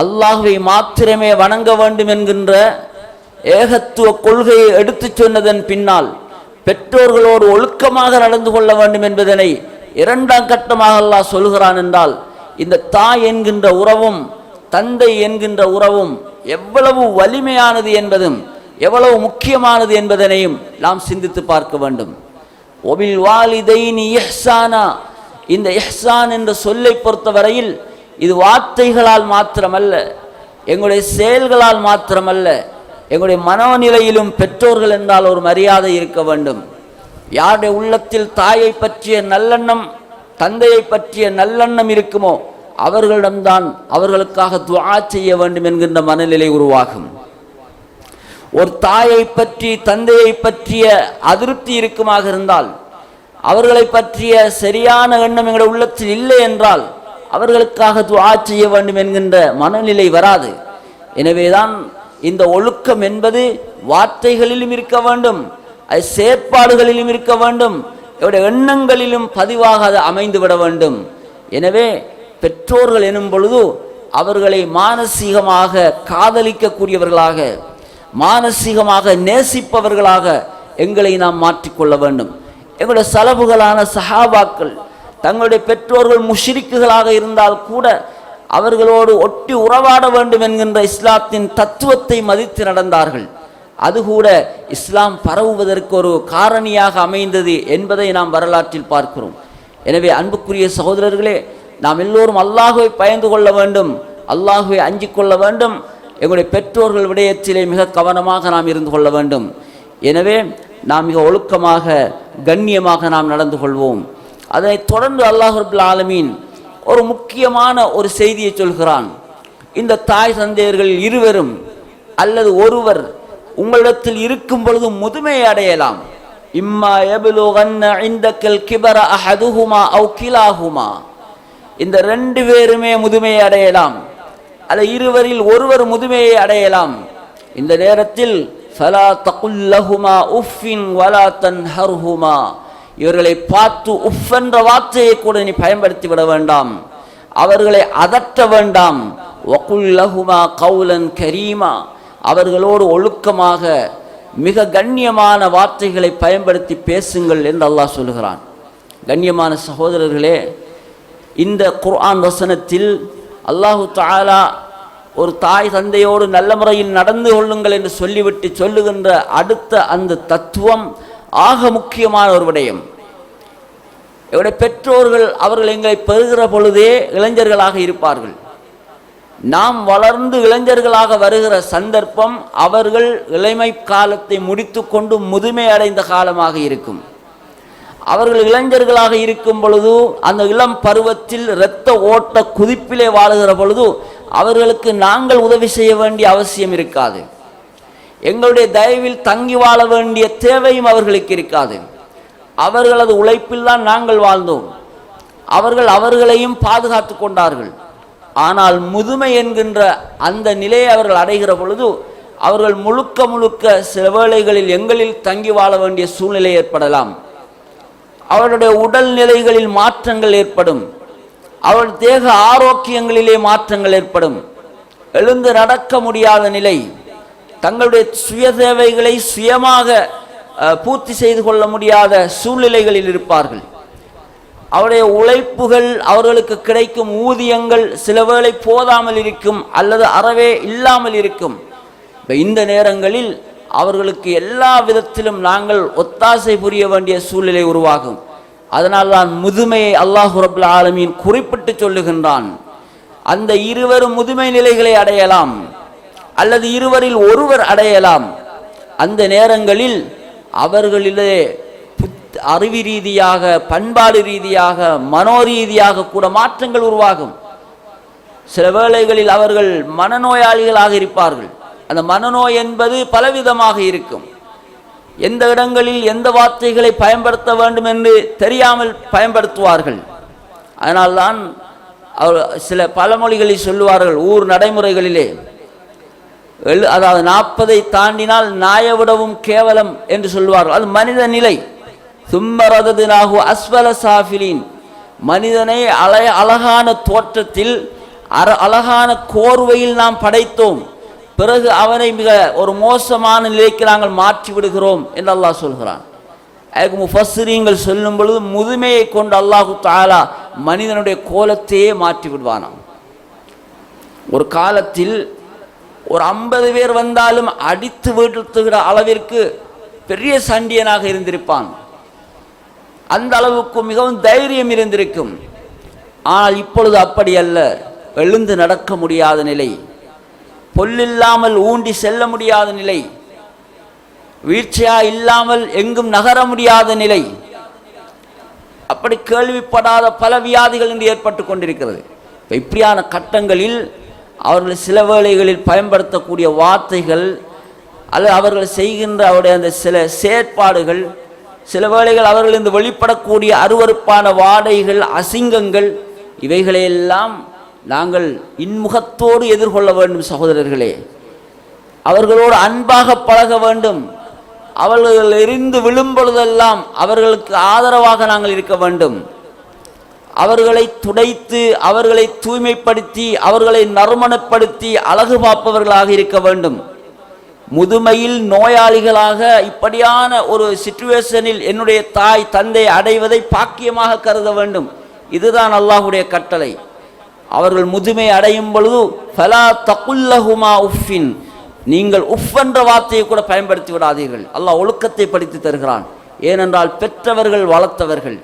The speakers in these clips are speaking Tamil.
அல்லாஹுவை மாத்திரமே வணங்க வேண்டும் என்கின்ற ஏகத்துவ கொள்கையை எடுத்துச் சொன்னதன் பின்னால் பெற்றோர்களோடு ஒழுக்கமாக நடந்து கொள்ள வேண்டும் என்பதனை இரண்டாம் கட்டமாக அல்லாஹ் சொல்கிறான் என்றால் இந்த தாய் என்கின்ற உறவும் தந்தை என்கின்ற உறவும் எவ்வளவு வலிமையானது என்பதும் எவ்வளவு முக்கியமானது என்பதனையும் நாம் சிந்தித்து பார்க்க வேண்டும். ஒபில் வாலிதைனி இஹ்சானா. இந்த இஹ்சான் என்ற சொல்லை பொறுத்தவரையில் இது வார்த்தைகளால் மாத்திரமல்ல எங்களுடைய செயல்களால் மாத்திரமல்ல எங்களுடைய மனோநிலையிலும் பெற்றோர்கள் என்றால் ஒரு மரியாதை இருக்க வேண்டும். யாருடைய உள்ளத்தில் தாயை பற்றிய நல்லெண்ணம் தந்தையை பற்றிய நல்லெண்ணம் இருக்குமோ அவர்களிடம்தான் அவர்களுக்காக துவா செய்ய வேண்டும் என்கின்ற மனநிலை உருவாகும். ஒரு தாயை பற்றி தந்தையை பற்றிய அதிருப்தி இருக்குமாக இருந்தால் அவர்களை பற்றிய சரியான எண்ணம் எங்களுடைய உள்ளத்தில் இல்லை என்றால் அவர்களுக்காக துவா செய்ய வேண்டும் என்கின்ற மனநிலை வராது. எனவேதான் இந்த ஒழுக்கம் என்பது வார்த்தைகளிலும் இருக்க வேண்டும் அது செயற்பாடுகளிலும் இருக்க வேண்டும் இவருடைய எண்ணங்களிலும் பதிவாக அது அமைந்து விட வேண்டும். எனவே பெற்றோர்கள் எனும் பொழுது அவர்களை மானசீகமாக காதலிக்கக்கூடியவர்களாக மானசீகமாக நேசிப்பவர்களாக எங்களை நாம் மாற்றிக்கொள்ள வேண்டும். எங்களுடைய செலவுகளான சஹாபாக்கள் தங்களுடைய பெற்றோர்கள் முஷிரிக்குகளாக இருந்தால் கூட அவர்களோடு ஒட்டி உறவாட வேண்டும் என்கின்ற இஸ்லாத்தின் தத்துவத்தை மதித்து நடந்தார்கள். அது கூட இஸ்லாம் பரவுவதற்கு ஒரு காரணியாக அமைந்தது என்பதை நாம் வரலாற்றில் பார்க்கிறோம். எனவே அன்புக்குரிய சகோதரர்களே நாம் எல்லோரும் அல்லாஹுவை பயந்து கொள்ள வேண்டும் அல்லாஹுவை அஞ்சிக் கொள்ள வேண்டும் எங்களுடைய பெற்றோர்கள் விடயத்திலே மிக கவனமாக நாம் இருந்து கொள்ள வேண்டும். எனவே நாம் மிக ஒழுக்கமாக கண்ணியமாக நாம் நடந்து கொள்வோம். அதனைத் தொடர்ந்து அல்லாஹர்புல் ஆலமீன் ஒரு முக்கியமான ஒரு செய்தியை சொல்கிறான். இந்த தாய் தந்தையர்கள் இருவரும் அல்லது ஒருவர் உங்களிடத்தில் இருக்கும் பொழுது முதுமையை அடையலாம். இம்மா எபுலுகன்ன இந்தக்கல் கிபர அஹதுஹுமா அவு கிலாகுமா இந்த ரெண்டு பேருமே முதுமையை அடையலாம். அல்ல இருவரில் ஒருவர் முதுமையை அடையலாம். இந்த நேரத்தில் ஃபலா தகுல்லஹுமா உஃபின் வலா தன்ஹர்ஹுமா. இவர்களை பார்த்து உஃப் என்ற வார்த்தையை கூட நீ பயன்படுத்தி விட வேண்டாம். அவர்களை அதட்ட வேண்டாம். வகுல்லஹுமா கவுலன் கரீமா. அவர்களோடு ஒழுக்கமாக மிக கண்ணியமான வார்த்தைகளை பயன்படுத்தி பேசுங்கள் என்று அல்லாஹ் சொல்கிறான் கண்ணியமான சகோதரர்களே இந்த குர்ஆன் வசனத்தில் அல்லாஹு தாலா ஒரு தாய் தந்தையோடு நல்ல முறையில் நடந்து கொள்ளுங்கள் என்று சொல்லிவிட்டு சொல்லுகின்ற அடுத்த அந்த தத்துவம் ஆக முக்கியமான ஒரு விடயம். எங்களுடைய பெற்றோர்கள் அவர்கள் எங்களை பெறுகிற பொழுதே இளைஞர்களாக இருப்பார்கள். நாம் வளர்ந்து இளைஞர்களாக வருகிற சந்தர்ப்பம் அவர்கள் இளமை காலத்தை முடித்துக்கொண்டு முதுமை அடைந்த காலமாக இருக்கும். அவர்கள் இளைஞர்களாக இருக்கும் பொழுது அந்த இளம் பருவத்தில் இரத்த ஓட்ட குதிப்பிலே வாழுகிற பொழுது அவர்களுக்கு நாங்கள் உதவி செய்ய வேண்டிய அவசியம் இருக்காது. எங்களுடைய தயவில் தங்கி வாழ வேண்டிய தேவையும் அவர்களுக்கு இருக்காது. அவர்களது உழைப்பில் தான் நாங்கள் வாழ்ந்தோம். அவர்கள் அவர்களையும் பாதுகாத்து கொண்டார்கள். ஆனால் முதுமை என்கின்ற அந்த நிலையை அவர்கள் அடைகிற பொழுது அவர்கள் முழுக்க முழுக்க சில வேளைகளில் எங்களில் தங்கி வாழ வேண்டிய சூழ்நிலை ஏற்படலாம். அவருடைய உடல் நிலைகளில் மாற்றங்கள் ஏற்படும். அவள் தேக ஆரோக்கியங்களிலே மாற்றங்கள் ஏற்படும். எழுந்து நடக்க முடியாத நிலை. தங்களுடைய சுய தேவைகளை சுயமாக பூர்த்தி செய்து கொள்ள முடியாத சூழ்நிலைகளில் இருப்பார்கள். அவருடைய உழைப்புகள் அவர்களுக்கு கிடைக்கும் ஊதியங்கள் சில வேளை போதாமல் இருக்கும் அல்லது அறவே இல்லாமல் இருக்கும். இப்போ இந்த நேரங்களில் அவர்களுக்கு எல்லா விதத்திலும் நாங்கள் ஒத்தாசை புரிய வேண்டிய சூழ்நிலை உருவாகும். அதனால் தான் முதுமையை அல்லாஹு ரபுல் ஆலமீன் குறிப்பிட்டு சொல்லுகின்றான். அந்த இருவரும் முதுமை நிலைகளை அடையலாம். அல்லது இருவரில் ஒருவர் அடையலாம். அந்த நேரங்களில் அவர்களிலே புத்- அறிவு ரீதியாக பண்பாடு ரீதியாக மனோரீதியாக கூட மாற்றங்கள் உருவாகும். சில வேளைகளில் அவர்கள் மனநோயாளிகளாக இருப்பார்கள். அந்த மனநோய் என்பது பலவிதமாக இருக்கும். எந்த இடங்களில் எந்த வார்த்தைகளை பயன்படுத்த வேண்டும் என்று தெரியாமல் பயன்படுத்துவார்கள். அதனால்தான் அவர் சில பழமொழிகளில் சொல்லுவார்கள் ஊர் நடைமுறைகளிலே எழு அதாவது நாற்பதை தாண்டினால் நாயை விடவும் கேவலம் என்று சொல்வார்கள். அது மனித நிலை. சும்மரது நாகு அஸ்வல சாஃபிலின். மனிதனை அலை அழகான தோற்றத்தில் அர அழகான கோர்வையில் நாம் படைத்தோம். பிறகு அவனை மிக ஒரு மோசமான நிலைக்கு நாங்கள் மாற்றி விடுகிறோம் என்று அல்லாஹ் சொல்கிறான். அதுக்கு முஃபஸ்ரீங்கள் சொல்லும் பொழுது முதுமையை கொண்டு அல்லாஹு தாலா மனிதனுடைய கோலத்தையே மாற்றி விடுவானாம் ஒரு காலத்தில் ஒரு ஐம்பது பேர் வந்தாலும் அடித்து வீழ்த்துகிற அளவிற்கு பெரிய சண்டியனாக இருந்திருப்பான். அந்த அளவுக்கு மிகவும் தைரியம் இருந்திருக்கும். ஆனால் இப்பொழுது அப்படி அல்ல. எழுந்து நடக்க முடியாத நிலை. பொல்லில்லாமல் ஊண்டி செல்ல முடியாத நிலை. வீழ்ச்சியா இல்லாமல் எங்கும் நகர முடியாத நிலை. அப்படி கேள்விப்படாத பல வியாதிகள் இன்று ஏற்பட்டு கொண்டிருக்கிறது. இப்படியான கட்டங்களில் அவர்கள் சில வேளைகளில் பயன்படுத்தக்கூடிய வார்த்தைகள் அல்லது அவர்கள் செய்கின்ற அவருடைய அந்த சில செயற்பாடுகள் சில வேளைகள் அவர்கள் இந்த வெளிப்படக்கூடிய அருவருப்பான வாடைகள் அசிங்கங்கள் இவைகளையெல்லாம் நாங்கள் இன்முகத்தோடு எதிர்கொள்ள வேண்டும் சகோதரர்களே. அவர்களோடு அன்பாக பழக வேண்டும். அவர்கள் எரிந்து விழும்பொழுதெல்லாம் அவர்களுக்கு ஆதரவாக நாங்கள் இருக்க வேண்டும். அவர்களை துடைத்து அவர்களை தூய்மைப்படுத்தி அவர்களை நறுமணப்படுத்தி அழகு பார்ப்பவர்களாக இருக்க வேண்டும். முதுமையில் நோயாளிகளாக இப்படியான ஒரு சிச்சுவேஷனில் என்னுடைய தாய் தந்தை அடைவதை பாக்கியமாக கருத வேண்டும். இதுதான் அல்லாஹுடைய கட்டளை. அவர்கள் முதுமை அடையும் பொழுது ஃபலா தகுல்லஹுமா உஃபின் நீங்கள் உஃப் என்ற வார்த்தையை கூட பயன்படுத்தி விடாதீர்கள். அல்லாஹ் ஒழுக்கத்தை படித்து தருகிறான். ஏனென்றால் பெற்றவர்கள் வளர்த்தவர்கள்.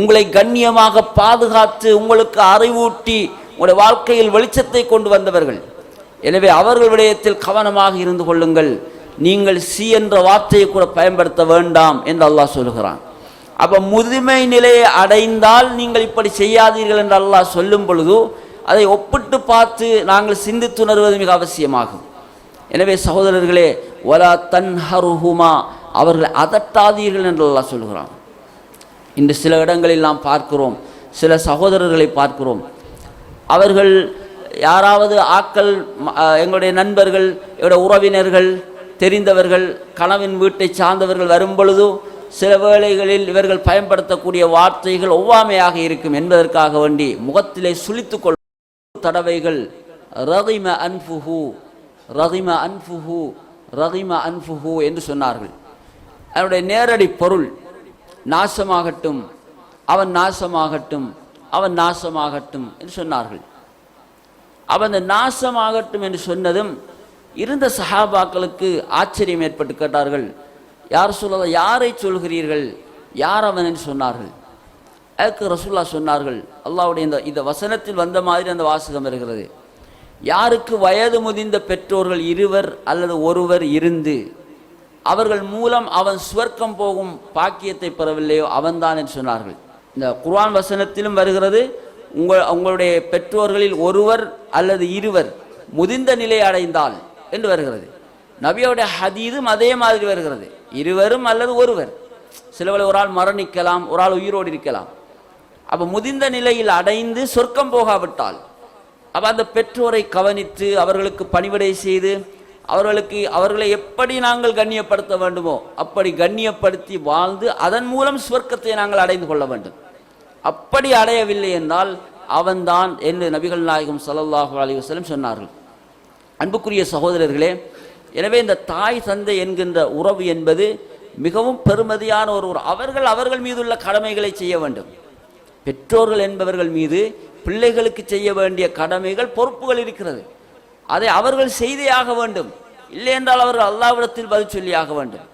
உங்களை கண்ணியமாக பாதுகாத்து உங்களுக்கு அறிவூட்டி உங்களுடைய வாழ்க்கையில் வெளிச்சத்தை கொண்டு வந்தவர்கள். எனவே அவர்கள் விடயத்தில் கவனமாக இருந்து கொள்ளுங்கள். நீங்கள் சி என்ற வார்த்தையை கூட பயன்படுத்த வேண்டாம் என்று அல்லாஹ் சொல்கிறான். அப்போ முதுமை நிலையை அடைந்தால் நீங்கள் இப்படி செய்யாதீர்கள் என்று அல்லாஹ் சொல்லும் பொழுது அதை ஒப்பிட்டு பார்த்து நாங்கள் சிந்தித்துணர்வது மிக அவசியமாகும். எனவே சகோதரர்களே ஒலா தன்ஹருஹுமா அவர்களை அதட்டாதீர்கள் என்று அல்லாஹ் சொல்கிறான். இன்று சில இடங்களில் நாம் பார்க்கிறோம் சில சகோதரர்களை பார்க்கிறோம். அவர்கள் யாராவது ஆக்கள் எங்களுடைய நண்பர்கள் எங்களுடைய உறவினர்கள் தெரிந்தவர்கள் கணவன் வீட்டை சார்ந்தவர்கள் வரும்பொழுதும் சில வேளைகளில் இவர்கள் பயன்படுத்தக்கூடிய வார்த்தைகள் ஒவ்வாமையாக இருக்கும் என்பதற்காக வேண்டி முகத்திலே சுழித்து கொள் தடவைகள் ரகிம அன்புஹு ரகிம அன்புஹு ரகிம அன்புஹு என்று சொன்னார்கள். அதனுடைய நேரடி பொருள் நாசமாகட்டும் அவன் நாசமாகட்டும் அவன் நாசமாகட்டும் என்று சொன்னார்கள். அவன் அந்த நாசமாகட்டும் என்று சொன்னதும் இருந்த சஹாபாக்களுக்கு ஆச்சரியம் ஏற்பட்டு கேட்டார்கள் யார் சொல்ல யாரை சொல்கிறீர்கள்? யார் அவன்? என்று சொன்னார்கள். அதுக்கு ரசூல்லா சொன்னார்கள் அல்லாவுடைய இந்த இந்த வசனத்தில் வந்த மாதிரி அந்த வாசகம் இருக்கிறது. யாருக்கு வயது முதிர்ந்த பெற்றோர்கள் இருவர் அல்லது ஒருவர் இருந்து அவர்கள் மூலம் அவன் சுவர்க்கம் போகும் பாக்கியத்தை பெறவில்லையோ அவன்தான் என்று சொன்னார்கள். இந்த குர்ஆன் வசனத்திலும் வருகிறது உங்கள் உங்களுடைய பெற்றோர்களில் ஒருவர் அல்லது இருவர் முதிர்ந்த நிலை அடைந்தால் என்று வருகிறது. நபியோடைய ஹதீதும் அதே மாதிரி வருகிறது. இருவரும் அல்லது ஒருவர். சிலவளை ஒரு ஆள் மரணிக்கலாம் ஒரு ஆள் உயிரோடு இருக்கலாம். அப்போ முதிர்ந்த நிலையில் அடைந்து சொர்க்கம் போகாவிட்டால் அப்போ அந்த பெற்றோரை கவனித்து அவர்களுக்கு பணிவிடை செய்து அவர்களுக்கு அவர்களை எப்படி நாங்கள் கண்ணியப்படுத்த வேண்டுமோ அப்படி கண்ணியப்படுத்தி வாழ்ந்து அதன் மூலம் சுவர்க்கத்தை நாங்கள் அடைந்து கொள்ள வேண்டும். அப்படி அடையவில்லை என்றால் அவன்தான் என்று நபிகள் நாயகம் சல்லாஹூ அலி வஸல்லம் சொன்னார்கள். அன்புக்குரிய சகோதரர்களே எனவே இந்த தாய் தந்தை என்கின்ற உறவு என்பது மிகவும் பெருமதியான ஒரு உறவு. அவர்கள் அவர்கள் மீதுள்ள கடமைகளை செய்ய வேண்டும். பெற்றோர்கள் என்பவர்கள் மீது பிள்ளைகளுக்கு செய்ய வேண்டிய கடமைகள் பொறுப்புகள் இருக்கிறது. அதை அவர்கள் செய்தே ஆக வேண்டும். இல்லை என்றால் அவர்கள் அல்லாவிடத்தில் பதில் சொல்லியாக வேண்டும்.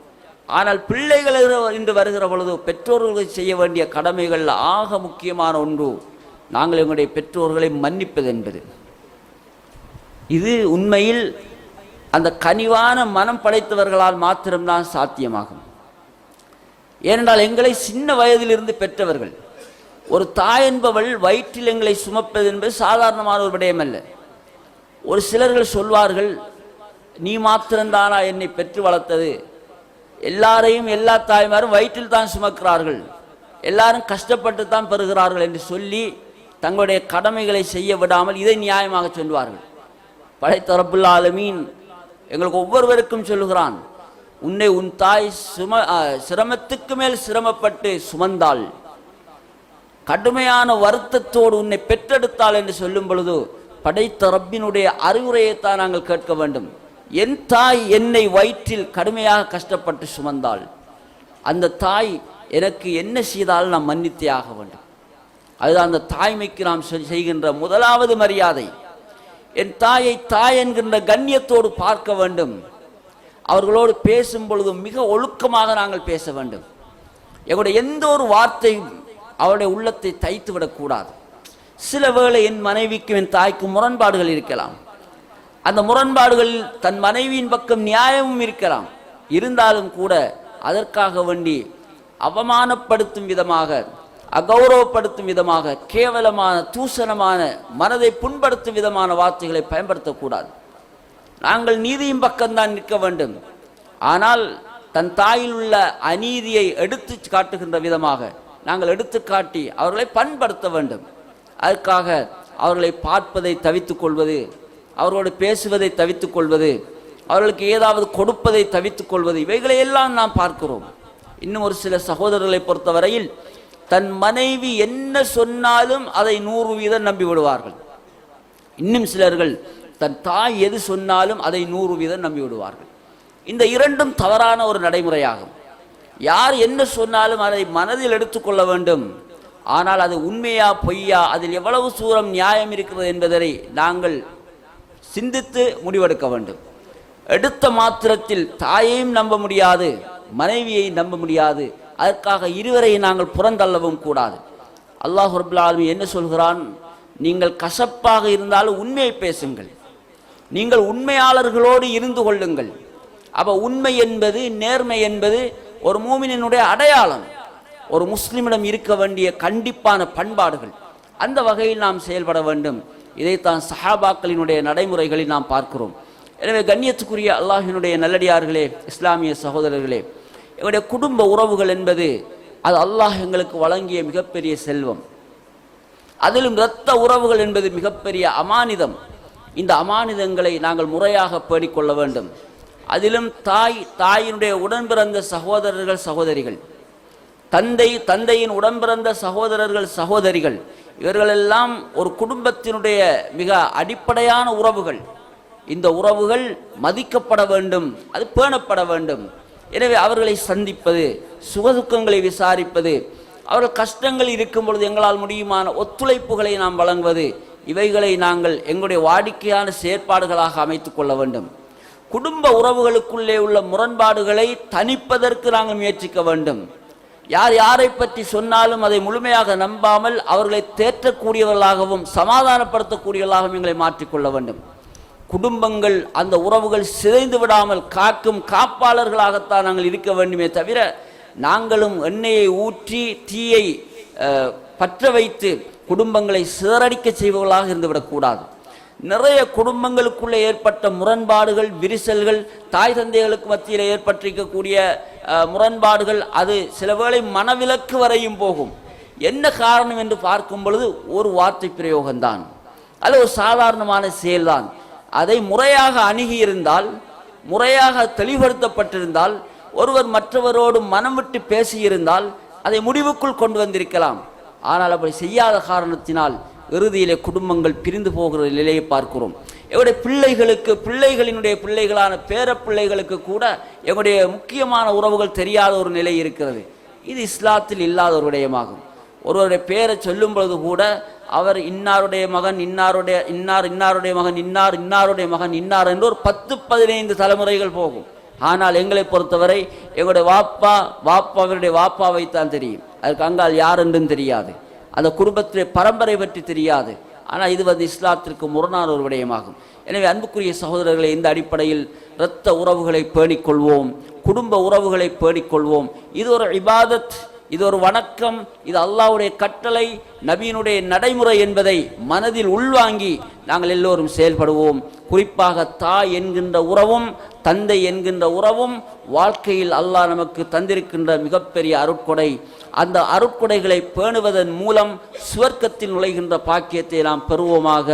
ஆனால் பிள்ளைகள் இன்று வருகிற பொழுது பெற்றோர்களுக்கு செய்ய வேண்டிய கடமைகள் ஆக முக்கியமான ஒன்று. நாங்கள் எங்களுடைய பெற்றோர்களை மன்னிப்பது என்பது. இது உண்மையில் அந்த கனிவான மனம் படைத்தவர்களால் மாத்திரம்தான் சாத்தியமாகும். ஏனென்றால் எங்களை சின்ன வயதிலிருந்து பெற்றவர்கள். ஒரு தாய் என்பவள் வயிற்றில் எங்களை சுமப்பது என்பது சாதாரணமான ஒரு விடயமல்ல. ஒரு சிலர்கள் சொல்வார்கள் நீ மாத்திரம்தானா என்னை பெற்று வளர்த்தது? எல்லாரையும் எல்லா தாய்மாரும் வயிற்றில் தான் சுமக்கிறார்கள். எல்லாரும் கஷ்டப்பட்டு தான் பெறுகிறார்கள் என்று சொல்லி தங்களுடைய கடமைகளை செய்ய விடாமல் இதை நியாயமாக சொல்வார்கள். படைத்தரப்புல் ஆலமீன் எங்களுக்கு ஒவ்வொருவருக்கும் சொல்லுகிறான் உன்னை உன் தாய் சும சிரமத்துக்கு மேல் சிரமப்பட்டு சுமந்தாள். கடுமையான வருத்தத்தோடு உன்னை பெற்றெடுத்தாள் என்று சொல்லும் பொழுது படைத்த ரப்பினுடைய அறிவுரையைத்தான் நாங்கள் கேட்க வேண்டும். என் தாய் என்னை வயிற்றில் கடுமையாக கஷ்டப்பட்டு சுமந்தாள். அந்த தாய் எனக்கு என்ன செய்தாலும் நாம் மன்னித்தே ஆக வேண்டும். அதுதான் அந்த தாய்மைக்கு நாம் செய்கின்ற முதலாவது மரியாதை. என் தாயை தாய் என்கின்ற கண்ணியத்தோடு பார்க்க வேண்டும். அவர்களோடு பேசும் பொழுது மிக ஒழுக்கமாக நாங்கள் பேச வேண்டும். எங்களுடைய எந்த ஒரு வார்த்தையும் அவருடைய உள்ளத்தை தைத்து விடக்கூடாது. சில வேளை என் மனைவிக்கும் என் தாய்க்கும் முரண்பாடுகள் இருக்கலாம். அந்த முரண்பாடுகளில் தன் மனைவியின் பக்கம் நியாயமும் இருக்கலாம். இருந்தாலும் கூட அதற்காக வேண்டி அவமானப்படுத்தும் விதமாக அகௌரவப்படுத்தும் விதமாக கேவலமான தூசணமான மனதை புண்படுத்தும் விதமான வார்த்தைகளை பயன்படுத்தக்கூடாது. நாங்கள் நீதியின் பக்கம்தான் நிற்க வேண்டும். ஆனால் தன் தாயில் உள்ள அநீதியை எடுத்து காட்டுகின்ற விதமாக நாங்கள் எடுத்து காட்டி அவர்களை பண்படுத்த வேண்டும். அதற்காக அவர்களை பார்ப்பதை தவித்துக் கொள்வது அவர்களோடு பேசுவதை தவித்துக் கொள்வது அவர்களுக்கு ஏதாவது கொடுப்பதை தவித்துக் கொள்வது இவைகளை எல்லாம் நாம் பார்க்கிறோம். இன்னும் ஒரு சில சகோதரர்களை பொறுத்தவரையில் தன் மனைவி என்ன சொன்னாலும் அதை நூறு வீதம் நம்பி விடுவார்கள். இன்னும் சிலர்கள் தன் தாய் எது சொன்னாலும் அதை நூறு வீதம் நம்பி விடுவார்கள். இந்த இரண்டும் தவறான ஒரு நடைமுறையாகும். யார் என்ன சொன்னாலும் அதை மனதில் எடுத்துக்கொள்ள வேண்டும். ஆனால் அது உண்மையா பொய்யா அதில் எவ்வளவு சூரம் நியாயம் இருக்கிறது என்பதை நாங்கள் சிந்தித்து முடிவெடுக்க வேண்டும். எடுத்த மாத்திரத்தில் தாயையும் நம்ப முடியாது மனைவியை நம்ப முடியாது அதற்காக இருவரை நாங்கள் புறந்தள்ளவும் கூடாது. அல்லாஹ் ரபுல் என்ன சொல்கிறான்? நீங்கள் கசப்பாக இருந்தாலும் உண்மையை பேசுங்கள். நீங்கள் உண்மையாளர்களோடு இருந்து கொள்ளுங்கள். அப்போ உண்மை என்பது நேர்மை என்பது ஒரு மூமினினுடைய அடையாளம். ஒரு முஸ்லிமிடம் இருக்க வேண்டிய கண்டிப்பான பண்பாடுகள் அந்த வகையில் நாம் செயல்பட வேண்டும். இதைத்தான் சஹாபாக்களினுடைய நடைமுறைகளில் நாம் பார்க்கிறோம். எனவே கண்ணியத்துக்குரிய அல்லாஹினுடைய நல்லடியார்களே இஸ்லாமிய சகோதரர்களே எங்களுடைய குடும்ப உறவுகள் என்பது அது அல்லாஹ் எங்களுக்கு வழங்கிய மிகப்பெரிய செல்வம். அதிலும் இரத்த உறவுகள் என்பது மிகப்பெரிய அமானிதம். இந்த அமானிதங்களை நாங்கள் முறையாக பேணிக்கொள்ள வேண்டும். அதிலும் தாய் தாயினுடைய உடன்பிறந்த சகோதரர்கள் சகோதரிகள் தந்தை தந்தையின் உடன்பிறந்த சகோதரர்கள் சகோதரிகள் இவர்களெல்லாம் ஒரு குடும்பத்தினுடைய மிக அடிப்படையான உறவுகள். இந்த உறவுகள் மதிக்கப்பட வேண்டும் அது பேணப்பட வேண்டும். எனவே அவர்களை சந்திப்பது சுகதுக்கங்களை விசாரிப்பது அவர்கள் கஷ்டங்கள் இருக்கும் பொழுது எங்களால் முடியுமான ஒத்துழைப்புகளை நாம் வழங்குவது இவைகளை நாங்கள் எங்களுடைய வாடிக்கையான செயற்பாடுகளாக அமைத்து கொள்ள வேண்டும். குடும்ப உறவுகளுக்குள்ளே உள்ள முரண்பாடுகளை தணிப்பதற்கு நாங்கள் முயற்சிக்க வேண்டும். யார் யாரை பற்றி சொன்னாலும் அதை முழுமையாக நம்பாமல் அவர்களை தேற்றக்கூடியவர்களாகவும் சமாதானப்படுத்தக்கூடியவர்களாகவும் எங்களை மாற்றிக்கொள்ள வேண்டும். குடும்பங்கள் அந்த உறவுகள் சிதைந்து விடாமல் காக்கும் காப்பாளர்களாகத்தான் நாங்கள் இருக்க வேண்டுமே தவிர நாங்களும் எண்ணெயை ஊற்றி தீயை பற்ற வைத்து குடும்பங்களை சிதறடிக்க செய்பவர்களாக இருந்துவிடக்கூடாது. நிறைய குடும்பங்களுக்குள்ளே ஏற்பட்ட முரண்பாடுகள் விரிசல்கள் தாய் தந்தைகளுக்கு மத்தியில் ஏற்பட்டிருக்கக்கூடிய முரண்பாடுகள் அது சில வேளை மனவிலக்கு வரையும் போகும். என்ன காரணம் என்று பார்க்கும் பொழுது ஒரு வார்த்தை பிரயோகம்தான். அது ஒரு சாதாரணமான செயல்தான். அதை முறையாக அணுகியிருந்தால் முறையாக தெளிவுபடுத்தப்பட்டிருந்தால் ஒருவர் மற்றவரோடு மனம் விட்டு பேசியிருந்தால் அதை முடிவுக்குள் கொண்டு வந்திருக்கலாம். ஆனால் அப்படி செய்யாத காரணத்தினால் இறுதியிலே குடும்பங்கள் பிரிந்து போகிற நிலையை பார்க்கிறோம். எங்களுடைய பிள்ளைகளுக்கு பிள்ளைகளினுடைய பிள்ளைகளான பேர பிள்ளைகளுக்கு கூட எங்களுடைய முக்கியமான உறவுகள் தெரியாத ஒரு நிலை இருக்கிறது. இது இஸ்லாத்தில் இல்லாத ஒரு விடயமாகும் ஒருவருடைய பேரை சொல்லும் பொழுது கூட அவர் இன்னாருடைய மகன் இன்னாருடைய இன்னார் இன்னாருடைய மகன் இன்னார் இன்னாருடைய மகன் இன்னார் என்று ஒரு பத்து பதினைந்து தலைமுறைகள் போகும். ஆனால் எங்களை பொறுத்தவரை எங்களுடைய வாப்பா வாப்பாவினுடைய வாப்பாவைத்தான் தெரியும். அதுக்கு அங்கால் யார் என்றும் தெரியாது. அந்த குடும்பத்திலே பரம்பரை பற்றி தெரியாது. ஆனால் இது வந்து இஸ்லாத்திற்கு முரணான ஒரு விடயமாகும். எனவே அன்புக்குரிய சகோதரர்களை இந்த அடிப்படையில் இரத்த உறவுகளை பேணிக்கொள்வோம் குடும்ப உறவுகளை பேணிக்கொள்வோம். இது ஒரு இபாதத் இது ஒரு வணக்கம். இது அல்லாவுடைய கட்டளை நபியினுடைய நடைமுறை என்பதை மனதில் உள்வாங்கி நாங்கள் எல்லோரும் செயல்படுவோம். குறிப்பாக தாய் என்கின்ற உறவும் தந்தை என்கின்ற உறவும் வாழ்க்கையில் அல்லாஹ் நமக்கு தந்திருக்கின்ற மிகப்பெரிய அருட்கொடை. அந்த அருட்கொடைகளை பேணுவதன் மூலம் சுவர்க்கத்தில் நுழைகின்ற பாக்கியத்தை நாம் பெறுவோமாக.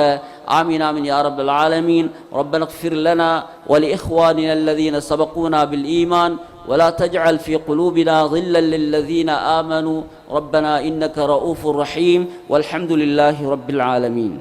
ஆமீன் ஆமீன் யா ஆலமீன். ரப்பனக் ஃபிர்லனா ஒலி இஹ்வானின் அல்லதீன சபக்கூனா பில் ஈமான். ولا تجعل في قلوبنا غلا للذين آمنوا. ربنا إنك رؤوف رحيم. والحمد لله رب العالمين.